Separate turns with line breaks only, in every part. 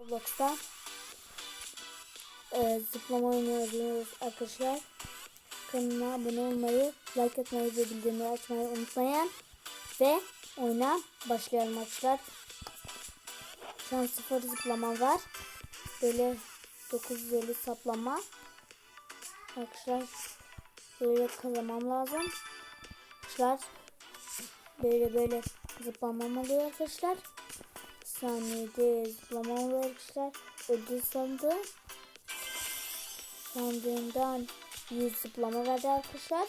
Roblox'ta e, zıplama oynuyoruz arkadaşlar. Kanalıma abone olmayı, like atmayı ve bildirimleri açmayı unutmayın. Ve oyuna başlayalım arkadaşlar. Şu an sıfır zıplama var. Böyle 950 saplama. Arkadaşlar böyle kazanmam lazım. Arkadaşlar böyle böyle zıplamam oluyor arkadaşlar saniyede zıplama arkadaşlar. Ödül sandığı. Sandığından 100 zıplama verdi arkadaşlar.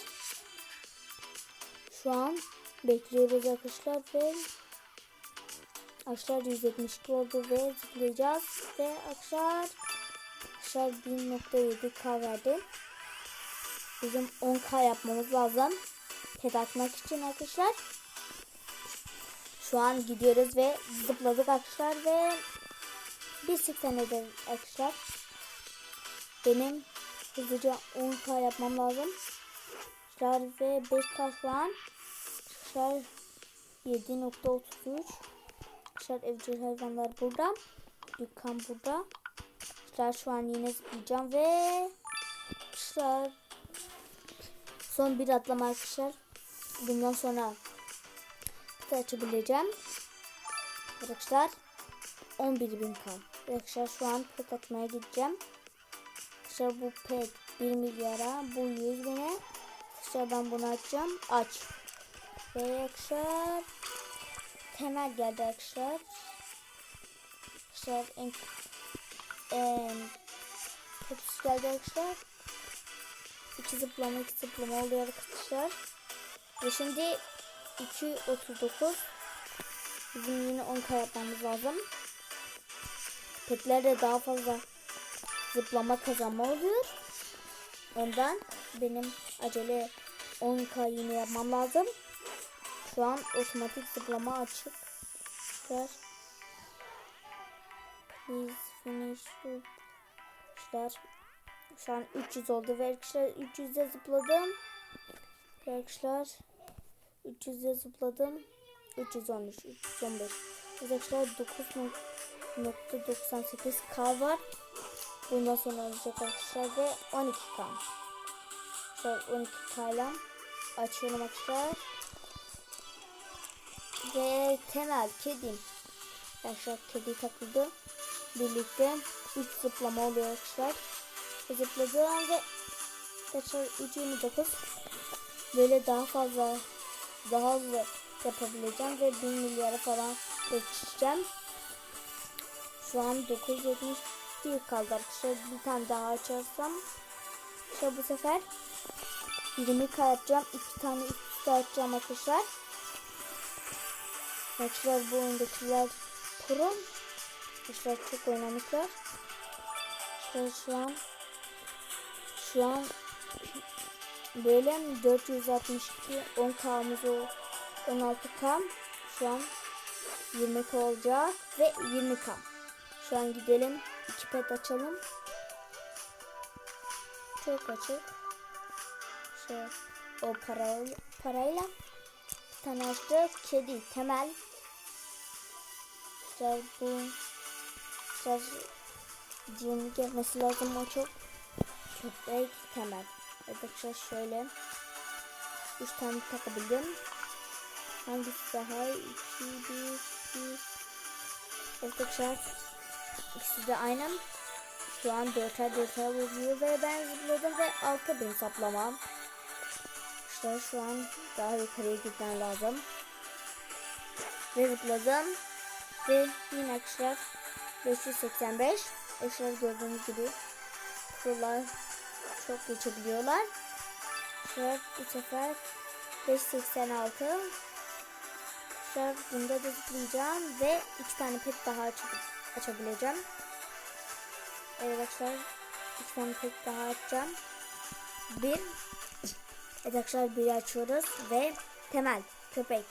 Şu an bekliyoruz arkadaşlar ve Arkadaşlar 172 oldu ve zıplayacağız ve arkadaşlar Arkadaşlar 1.7k verdi. Bizim 10k yapmamız lazım. Pet açmak için arkadaşlar. Şu an gidiyoruz ve zıpladık arkadaşlar ve bir 80 ederiz arkadaşlar. Benim hızlıca 10k yapmam lazım. Arkadaşlar ve 5k şu an. Arkadaşlar 7.33 Arkadaşlar evcil hayvanlar burada. Dükkan burada. Arkadaşlar şu an yine zıplayacağım ve arkadaşlar son bir atlama arkadaşlar. Bundan sonra kutu açabileceğim. Arkadaşlar 11.000 kan. Arkadaşlar şu an pet atmaya gideceğim. Arkadaşlar bu pet 1 milyara bu 100 bine. Arkadaşlar ben bunu açacağım. Aç. Ve arkadaşlar temel geldi arkadaşlar. Arkadaşlar en, en kötüsü geldi arkadaşlar. İki zıplama iki zıplama oluyor arkadaşlar. Ve şimdi 2.39 Bizim yine 10k yapmamız lazım. Petlerde daha fazla zıplama kazanma oluyor. Ondan benim acele 10k yine yapmam lazım. Şu an otomatik zıplama açık. Ver. Please finish. Arkadaşlar şu an 300 oldu ve arkadaşlar 300'e zıpladım. Arkadaşlar 300'e zıpladım. 313, 315. Arkadaşlar 9.98k var. Bundan sonra olacak arkadaşlar ve 12k. Şöyle 12k ile açıyorum arkadaşlar. Ve temel kedim. Arkadaşlar kedi takıldı. Birlikte 3 zıplama oluyor arkadaşlar. Zıpladım ve arkadaşlar 3.29 böyle daha fazla daha hızlı yapabileceğim ve 1 milyara falan geçeceğim. Şu an 971 kaldı arkadaşlar. Bir tane daha açarsam işte bu sefer 20k yapacağım. 2 tane üst üste açacağım arkadaşlar. Arkadaşlar bu oyundakiler pro. Arkadaşlar çok oynamışlar. İşte şu an şu an böyle 462 10k'mız o. 16k şu an 20k olacak ve 20k şu an gidelim 2 pet açalım. Çok açık. Şey o parayla, parayla. Bir tane açtık kedi temel. İşte bu. Cin gelmesi lazım o çok. Köpek temel arkadaşlar şöyle 3 tane takabildim Hangisi daha? 2, 1, 1. Evet arkadaşlar. İkisi de aynı. Şu an 4'er 4'er vuruyor ve ben zıpladım ve 6000 saplamam. İşte şu an daha yukarıya gitmem lazım. Ve zıpladım. Ve yine arkadaşlar 585. Arkadaşlar gördüğünüz gibi kurlar çok geçebiliyorlar. Arkadaşlar bu sefer 586 arkadaşlar bunda da zıplayacağım ve iki tane pet daha aç açabileceğim. Evet arkadaşlar iki tane pet daha açacağım. Bir Evet arkadaşlar biri açıyoruz ve temel köpek.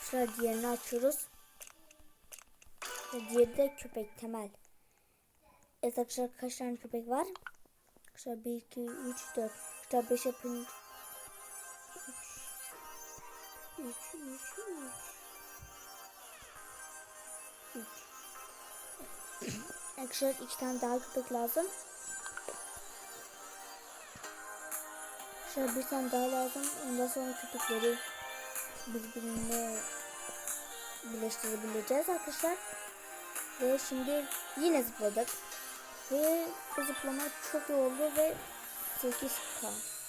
Arkadaşlar diğerini açıyoruz. Ve diğeri de köpek temel. Evet arkadaşlar kaç tane köpek var? Arkadaşlar 1, 2, 3, 4. Arkadaşlar 5 yapın. 3 3 3 3 Arkadaşlar iki tane daha köpek lazım. Şöyle bir tane daha lazım. Ondan sonra köpekleri birbirine birleştirebileceğiz arkadaşlar. Ve şimdi yine zıpladık. Ve bu zıplama çok iyi oldu ve 8K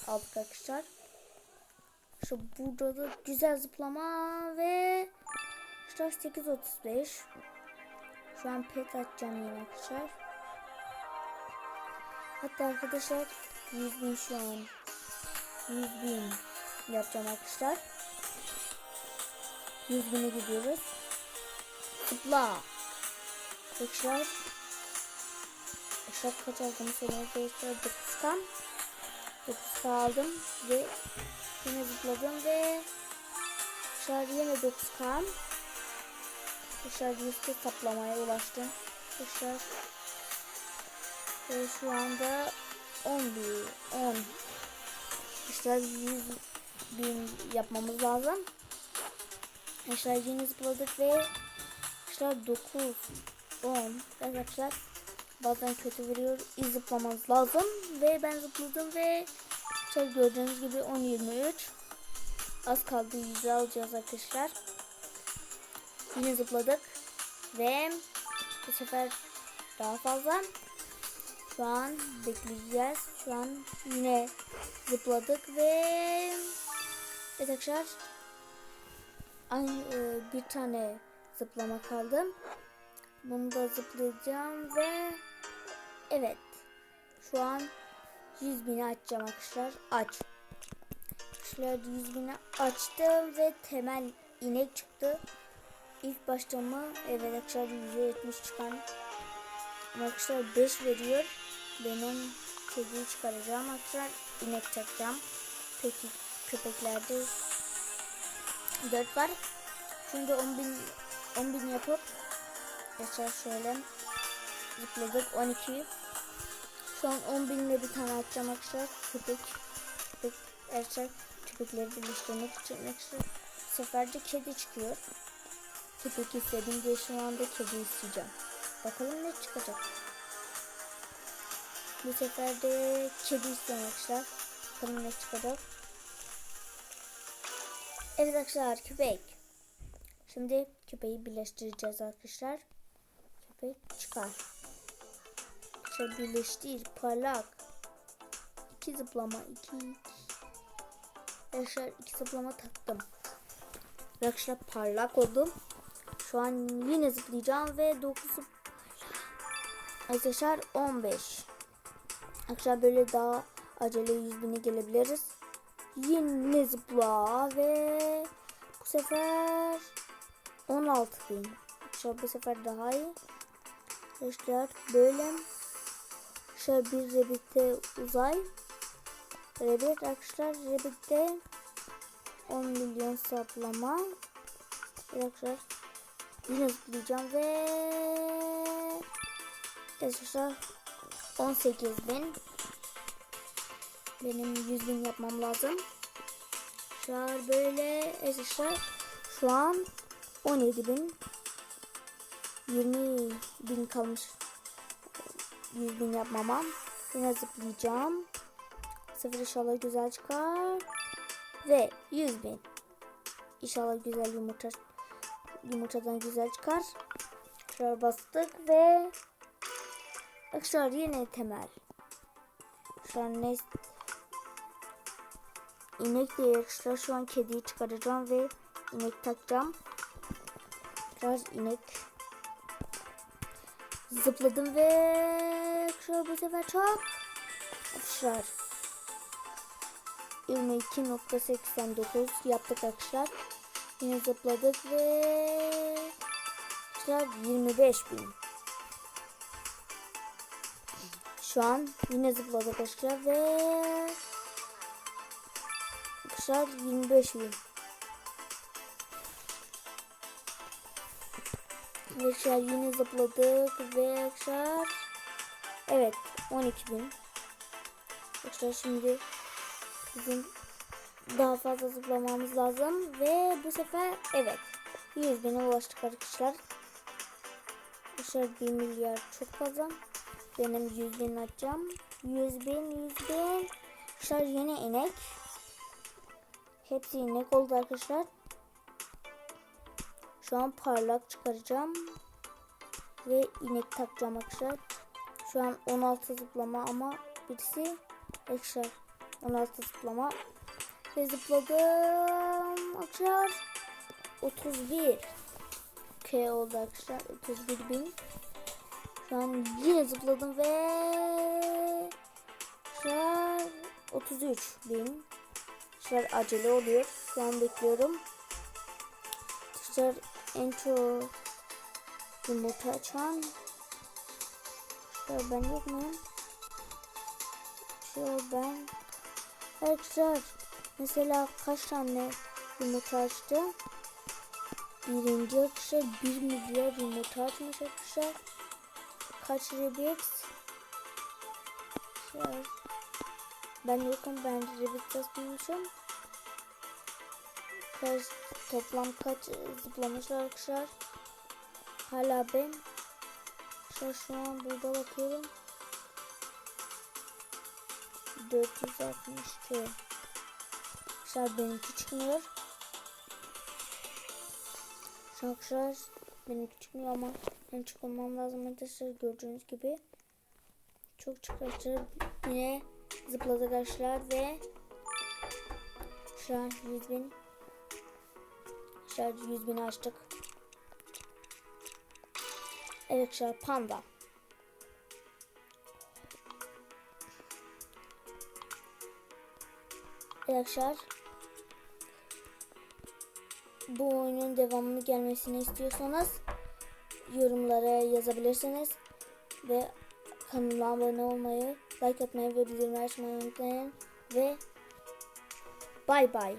aldık arkadaşlar. Şu burada da güzel zıplama ve işte 8.35 Şu an pet atacağım yine arkadaşlar. Hatta arkadaşlar 100 bin şu an 100 bin yapacağım arkadaşlar. 100 bine gidiyoruz. Zıpla. Arkadaşlar. Arkadaşlar kaç aldığımı söyleyeyim. Arkadaşlar 9K. 9K aldım ve yine zıpladım ve arkadaşlar yine 9K. Arkadaşlar yüzde saplamaya ulaştım. Arkadaşlar ve şu anda 10 bin 10 Arkadaşlar 100 bin yapmamız lazım. Arkadaşlar yine zıpladık ve arkadaşlar 9 10 arkadaşlar bazen kötü vuruyor. İyi zıplamanız lazım ve ben zıpladım ve arkadaşlar gördüğünüz gibi 10 23 az kaldı 100 alacağız arkadaşlar. Yine zıpladık ve bu sefer daha fazla şu an bekleyeceğiz. Şu an yine zıpladık ve evet arkadaşlar e, bir tane zıplama kaldı. Bunu da zıplayacağım ve evet şu an 100 bini açacağım arkadaşlar. Aç. Arkadaşlar 100 bini açtım ve temel inek çıktı. İlk başlama evet arkadaşlar %70 çıkan arkadaşlar 5 veriyor. Benim kediyi çıkaracağım arkadaşlar. inek takacağım. Peki köpeklerde 4 var. Şimdi 10 bin, 10 bin yapıp Geçer şöyle zıpladık 12 şu an 10 binle bir tane atacağım arkadaşlar. Köpek köpek erkek köpekleri birleştirmek için arkadaşlar. Seferde kedi çıkıyor. Köpek istedim diye şu anda kedi isteyeceğim. Bakalım ne çıkacak. Bu sefer de kedi istiyorum arkadaşlar. Bakalım ne çıkacak. Evet arkadaşlar köpek. Şimdi köpeği birleştireceğiz arkadaşlar. Köpek çıkar. İşte birleştir parlak. İki zıplama iki. Arkadaşlar iki zıplama taktım. Arkadaşlar parlak oldum. Şu an yine zıplayacağım ve 9 Arkadaşlar 15. Arkadaşlar böyle daha acele 100 bine gelebiliriz. Yine zıpla ve bu sefer 16 bin. Arkadaşlar bu sefer daha iyi. Arkadaşlar böyle şöyle bir rebitte uzay. Rebit arkadaşlar rebitte 10 milyon saplama arkadaşlar yine zıplayacağım ve arkadaşlar 18 bin. Benim 100 bin yapmam lazım. An böyle arkadaşlar şu an 17 bin. 20 bin kalmış 100 bin yapmama yine zıplayacağım. Sıfır inşallah güzel çıkar. Ve 100 bin. İnşallah güzel yumurta yumurtadan güzel çıkar. Şöyle bastık ve arkadaşlar yine temel. Şu an ne inek değil arkadaşlar şu an kediyi çıkaracağım ve inek takacağım. Biraz inek. Zıpladım ve şu bu sefer çok arkadaşlar 22.89 yaptık arkadaşlar. Yine zıpladık ve arkadaşlar 25 bin. Şu an yine zıpladık arkadaşlar ve arkadaşlar 25 bin. Arkadaşlar yine zıpladık ve arkadaşlar evet 12 bin. Arkadaşlar şimdi bizim daha fazla zıplamamız lazım ve bu sefer evet 100 bine ulaştık arkadaşlar. Arkadaşlar 1 milyar çok fazla. Benim 100 bin atacağım. 100 bin 100 bin. Arkadaşlar yine inek. Hepsi inek oldu arkadaşlar. Şu an parlak çıkaracağım. Ve inek takacağım arkadaşlar. Şu an 16 zıplama ama birisi arkadaşlar 16 zıplama. Ve zıpladım arkadaşlar. 31 K oldu arkadaşlar. 31 bin. Şu an yine zıpladım ve an 33 bin. An acele oluyor. Şu an bekliyorum. Arkadaşlar en çok yumurta açan. Arkadaşlar ben yok muyum? Şu ben. Arkadaşlar mesela kaç tane yumurta açtı? Birinci arkadaşlar 1 milyar yumurta açmış arkadaşlar. Kaç Rebix? Arkadaşlar, Ben yokum ben Rebix yazmışım. Kaç, toplam kaç zıplamışlar arkadaşlar. Hala ben. Arkadaşlar şu an burada bakıyorum. 462. Arkadaşlar benimki çıkmıyor. Arkadaşlar benimki çıkmıyor ama ben çıkmam lazım arkadaşlar gördüğünüz gibi. Çok çıkartır. Yine zıpladı arkadaşlar ve şu an 100 bin şu an 100 bin açtık. Evet panda. Arkadaşlar bu oyunun devamını gelmesini istiyorsanız yorumlara yazabilirsiniz ve kanalıma abone olmayı, like atmayı ve bildirimleri açmayı unutmayın ve bay bay.